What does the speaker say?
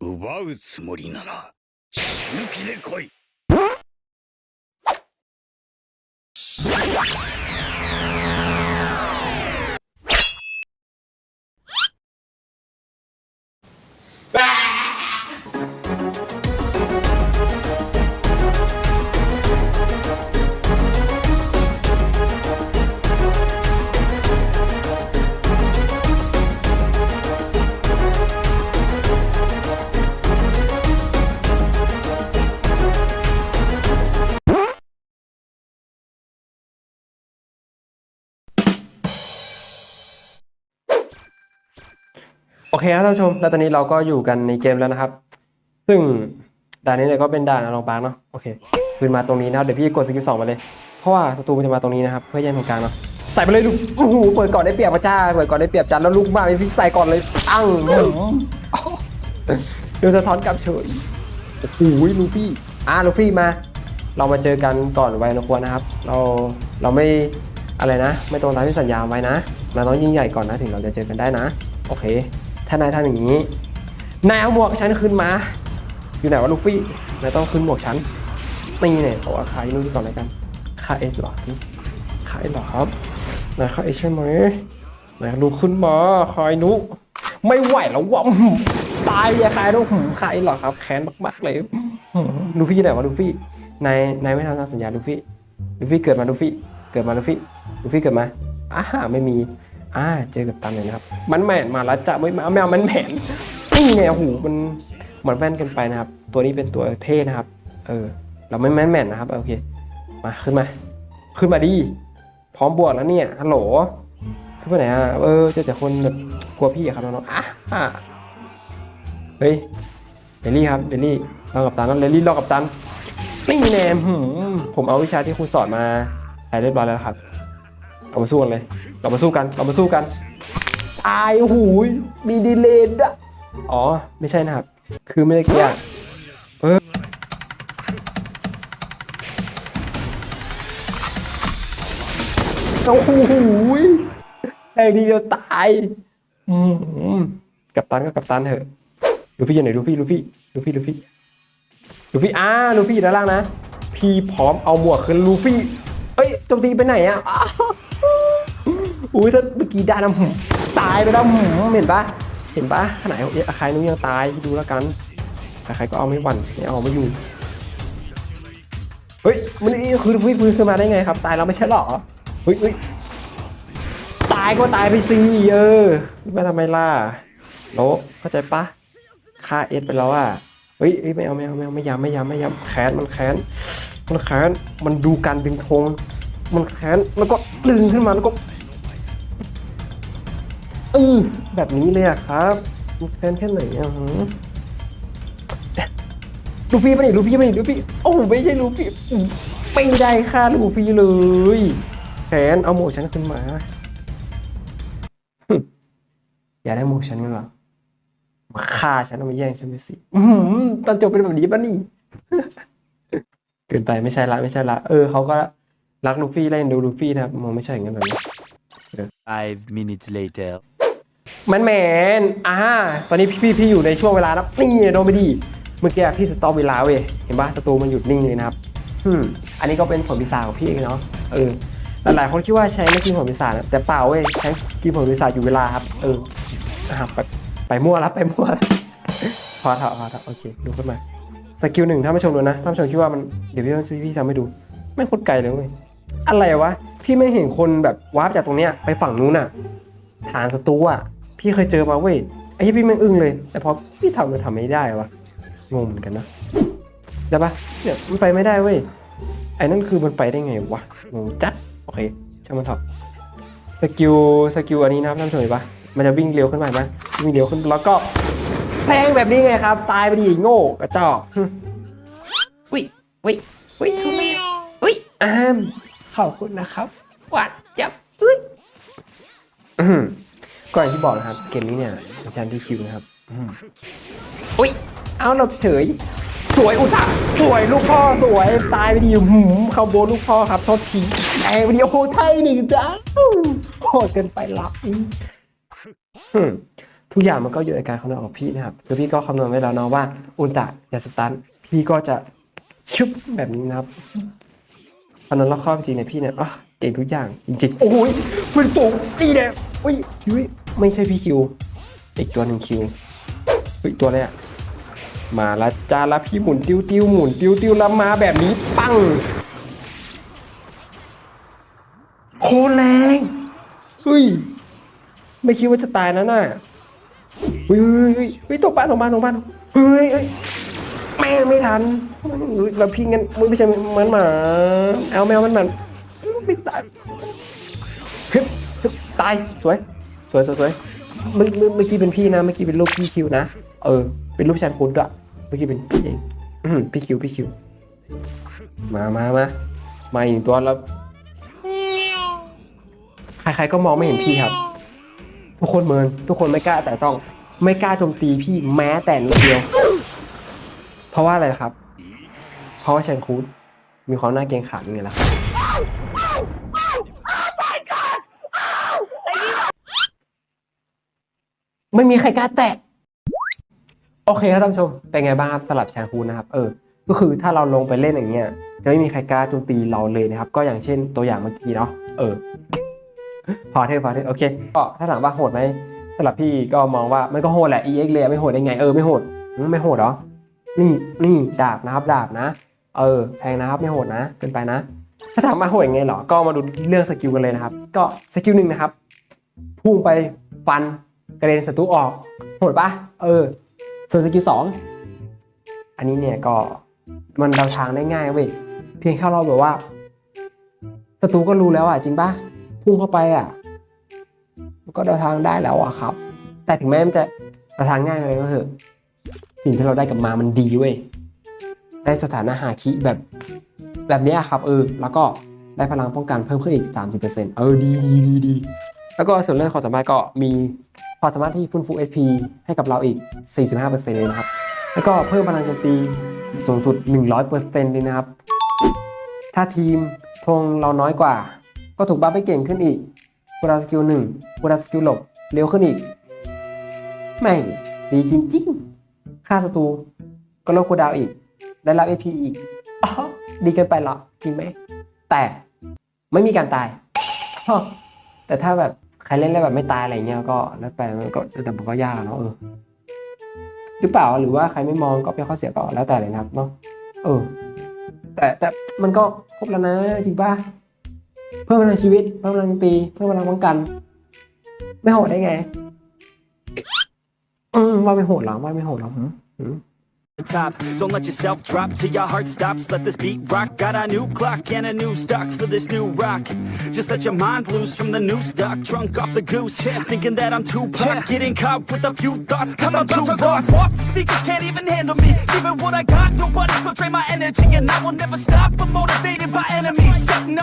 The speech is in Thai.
奪うつもりなら死ぬ気で来い。 โอเคครับท่านผู้ชม แล้วตอนนี้เราก็อยู่กันในเกมแล้วนะครับ ซึ่งด่านนี้เนี่ยก็เป็นด่านอลองปาร์กเนาะ โอเคคืนมาตรงนี้นะเดี๋ยวพี่กดสกิลสองมาเลย เพราะว่าศัตรูมันจะมาตรงนี้นะครับ เพื่อแย่งตรงกลางเนาะ ใส่ไปเลยลูกโอ้โห เปิดก่อนได้เปรียบพระเจ้า เปิดก่อนได้เปรียบจันแล้วลูกมาพี่ใส่ก่อนเลยอั้งดูสะท้อนกลับเฉยโอ้โหลูฟี่ อะลูฟี่มา เรามาเจอกันก่อนไวนะควรนะครับ เรา เราไม่ อะไรนะ ไม่ตรงตามที่สัญญาไว้นะ เราต้องยิ่งใหญ่ก่อนนะ ถึงเราจะเจอกันได้นะ โอเค ถ้านายทำอย่างนี้ นายเอาหมวกฉันขึ้นมา อยู่ไหนวะลูฟี่ นายต้องขึ้นหมวกฉันนี่เนี่ยเอาอาคายนู่นก่อนเลยกันค่าเอสหรอค่าเอสเหรอครับ นายค่าเอสใช่ไหมนายลุกขึ้นมาคายนุไม่ไหวแล้ววะตายอย่าคายนุหืมคายเหรอครับ แค้นมากๆเลยลูฟี่อยู่ไหนวะลูฟี่ นาย นายไม่ทำตามสัญญาลูฟี่ ลูฟี่เกิดมาลูฟี่ เกิดมาลูฟี่ ลูฟี่เกิดมาอ่าไม่มี อ่าเจอกับตันเลยนะครับ มันแหมนมาแล้วจะไม่มาไม่เอามันแหมนนี่เนี่ยโอ้โหมันเหมือนแว่นกันไปนะครับ ตัวนี้เป็นตัวเท่นะครับ เออ เราไม่แมนแม่นนะครับโอเค มาขึ้นมา ขึ้นมาดีพร้อมบวกแล้วเนี่ยฮัลโหลขึ้นไปไหนอะเออเจอแต่คนแบบกลัวพี่อะครับน้องๆอะอะเฮ้ยเดลลี่ครับเดลลี่รอกับตันแล้วเดลลี่รอกับตันนี่แน่หืมผมเอาวิชาที่ครูสอนมาใช้เรียบร้อยแล้วครับ เรามาสู้กันเลย เรามาสู้กัน เรามาสู้กัน ตายโอ้โหูย มีดีเลย์อะอ๋อ ไม่ใช่นะครับ คือไม่ได้เกียร์เออโอ้โหยแรงดีเดียวตาย อืมกับตันก็กับตันเถอะลูฟี่อยู่ไหนลูฟี่ลูฟี่ลูฟี่ลูฟี่ลูฟี่อ่าลูฟี่อยู่ด้านล่างนะ พี่พร้อมเอาหมวกขึ้นลูฟี่ เอ้ยโจมตีไปไหนอะ อุ้ยถ้าเมื่อกี้ดาน้ำหืมตายไปแล้วหืมเห็นปะเห็นปะขนาดอาคายนู้ยังตายดูแล้วกันใครก็เอาไม่หวั่นไม่เอาไม่อยู่เฮ้ยมันนี่คือฟื้นฟื้นขึ้นมาได้ไงครับ ตายแล้วไม่ใช่หรอเฮ้ยเฮ้ยตายก็ตายไปสิเออมาทำไมล่ะโลเข้าใจปะฆ่าเอสไปแล้วอะเฮ้ยเฮ้ยไม่เอาไม่เอาไม่เอาไม่ย้ำไม่ย้ำไม่ย้ำแค้นมันแค้นมันแค้นมันดูการดึงธงมันแค้นแล้วก็ดึงขึ้นมาแล้วก็ ออแบบนี้เลยอะครับมันแค้นแค่ไหนอะหือลูฟี่มาดิลูฟี่มาดิลูฟี่โอ้ไม่ใช่ลูฟี่ไม่ได้ค่าลูฟี่เลยแขนเอาหมวกฉันขึ้นมาอย่าได้หมวกฉันกันหรอมาฆ่าฉันเอามาแย่งฉันไปสิตอนจบเป็นแบบนี้ป่ะนี่เกินไปไม่ใช่ละไม่ใช่ละเออเขาก็รักลูฟี่เล่นดูลูฟี่นะครับมองไม่ใช่อย่างนั้นแบบนี้ Five minutes later. แมนแมนอ่าตอนนี้พี่พี่อยู่ในช่วงเวลานะนี่โดนไปดี เมื่อกี้พี่สต็อปเวลาเว้ย เห็นปะศัตรูมันหยุดนิ่งเลยนะครับอืมอันนี้ก็เป็นผลพิศาจของพี่เองเนาะ เออ หลายๆคนคิดว่าใช้ไม่กินผลพิศาจนะแต่เปล่าเว้ย ใช้กินผลพิศาจอยู่เวลาครับ เอออะไปไปมั่วแล้วไปมั่วแล้วพอเถอะพอเถอะโอเค ดูขึ้นมา สกิลหนึ่งถ้าไม่ชมดูนะถ้าไม่ชมคิดว่ามัน เดี๋ยวพี่ช่วยพี่ทำให้ดู ไม่โคตรไกลเลยเว้ย อะไรวะ พี่ไม่เห็นคนแบบวาร์ปจากตรงเนี้ยไปฝั่งนู้นอะฐานศัตรูอะ พี่เคยเจอมาเว้ยไอ้ที่พี่แม่งอึ้งเลย แต่พอพี่ทำมันทำไม่ได้วะงงเหมือนกันนะได้ปะเนี่ยมันไปไม่ได้เว้ยไอ้นั่นคือมันไปได้ไงวะงงจัดโอเคช่างมันเถอะสกิลสกิลอันนี้นะครับท่านผู้ชมเห็นปะมันจะวิ่งเร็วขึ้นมาเห็นปะวิ่งเร็วขึ้นแล้วก็แพงแบบนี้ไงครับ ตายไปดิโง่กระจอกหึอุ้ยอุ้ยอุ้ยทำไมอุ้ยอ้ามขอบคุณนะครับหวานจับอุ้ย อืมก่อนที่บอกนะครับ เกมนี้เนี่ยอาจารย์ที่คิวนะครับอืมอุ้ยเอาหลบเฉยสสวยอุตะสวยลูกพ่อสวยตายไปดีหืมคาโบลูกพ่อครับโทษทีแองไปดีโอ้โหไทยหนึ่งจ้าโหดเกินไปละอืมอืมทุกอย่างมันก็อยู่ในการคำนวณของพี่นะครับคือพี่ก็คำนวณไว้แล้วเนาะว่า อุตะจะสตันพี่ก็จะชุบแบบนี้นะครับคำนวณรอบครอบจริงเนี่ยพี่เนี่ยอะเก่งทุกอย่างจริงๆโอ้ยมันโป่งตีเนี่ยอุ้ยอุ้ย ไม่ใช่พี่คิว อีกตัวหนึ่งคิวเฮ้ยตัวอะไรอะมาละจ้าละพี่หมุนติ้วติ้วหมุนติ้วติ้วแล้วมาแบบนี้ปังโคแรงเฮ้ยไม่คิดว่าจะตายนะน่ะเฮ้ยเฮ้ยเฮ้ยเฮ้ยตกบ้านตกบ้านตกบ้านเฮ้ยเฮ้ยแม่ไม่ทันเฮ้ยแล้วพี่งั้นมึงไม่ใช่เหมันหมาเอาแมวมันมันไม่ตายเฮ้ยตายสวย สวยสวยสวยเมื่อเมื่อเมื่อกี้เป็นพี่นะเมื่อกี้เป็นรูปพี่คิวนะเออเป็นรูปแชนคุณด้วยเมื่อกี้เป็นพี่เองพี่คิวพี่คิว มามามามาอีกตัวแล้วใครๆก็มองไม่เห็นพี่ครับ ทุกคนเมินทุกคนไม่กล้าแต่ต้องไม่กล้าโจมตีพี่แม้แต่นิดเดียว เพราะว่าอะไรครับ เพราะว่าแชนคูดมีความน่าเกรงขามยังไงล่ะครับ ไม่มีใครกล้าแตะ โอเคครับท่านผู้ชม เป็นไงบ้างครับสลับแชนคูนะครับ เออ ก็คือถ้าเราลงไปเล่นอย่างเงี้ย จะไม่มีใครกล้าโจมตีเราเลยนะครับ ก็อย่างเช่นตัวอย่างเมื่อกี้เนาะ เออ พอเถอะพอเถอะโอเค ก็ถ้าถามว่าโหดไหมสำหรับพี่ก็มองว่ามันก็โหดแหละ EX เลยไม่โหดได้ไง เออไม่โหด ไม่โหดเหรอ นี่นี่ดาบนะครับดาบนะ เออแพงนะครับไม่โหดนะเกินไปนะ ถ้าถามมาโหดยังไงหรอ ก็มาดูเรื่องสกิลกันเลยนะครับ ก็สกิลหนึ่งนะครับ พุ่งไปฟัน กระเด็นศัตรูออกโหดปะเออ ส่วนสกิลสองอันนี้เนี่ยก็มันเดาทางได้ง่ายเว้ยเพียงแค่เราแบบว่าศัตรูก็รู้แล้วอะจริงปะพุ่งเข้าไปอะมันก็เดาทางได้แล้วอะครับ แต่ถึงแม้มันจะเดาทางง่ายเลยก็เถอะสิ่งที่เราได้กลับมามันดีเว้ยได้สถานะหาคิแบบแบบนี้ครับเออแล้วก็ได้พลังป้องกันเพิ่มขึ้นอีก 30%เออดีดีดีดีแล้วก็ส่วนเรื่องความสามารถก็มี ความสามารถที่ฟื้นฟู HP ให้กับเราอีก 45%เลยนะครับ แล้วก็เพิ่มพลังโจมตีสูงสุด 100%เลยนะครับ ถ้าทีมทงเราน้อยกว่า ก็ถูกบัฟไปเก่งขึ้นอีกคูดาวสกิลหนึ่งคูดาวสกิลหลบเร็วขึ้นอีก แม่ง ดีจริงๆค่าศัตรูก็ลดคูดาวอีก ได้รับ AP อีกอ๋อดีเกินไปหรอ จริงไหม แต่ไม่มีการตาย แต่ถ้าแบบ ครเล่นแล้วแบบไม่ตายอะไรเงี้ยก็แล้วไปมันก็แต่มันก็ยากเนาะเออหรือเปล่าหรือว่าใครไม่มองก็เป็นข้อเสียก็แล้วแต่เลยนะครับเนาะเออ แต่แต่มันก็ครบแล้วนะจริงป่ะเพิ่มพลังชีวิตเพิ่มพลังตีเพิ่มพลังป้องกัน ไม่โหดได้ไง อืมว่าไม่โหดหรอว่าไม่โหดหรอหืม top. Don't let yourself drop till your heart stops. Let this beat rock. Got a new clock and a new stock for this new rock. Just let your mind loose from the new stock. Drunk off the goose, thinking that I'm too pop. Getting caught with a few thoughts, cause I'm, too lost. Off the speakers can't even handle me. Giving what I got, nobody's gonna drain my energy. And I will never stop. I'm motivated by enemies. Setting up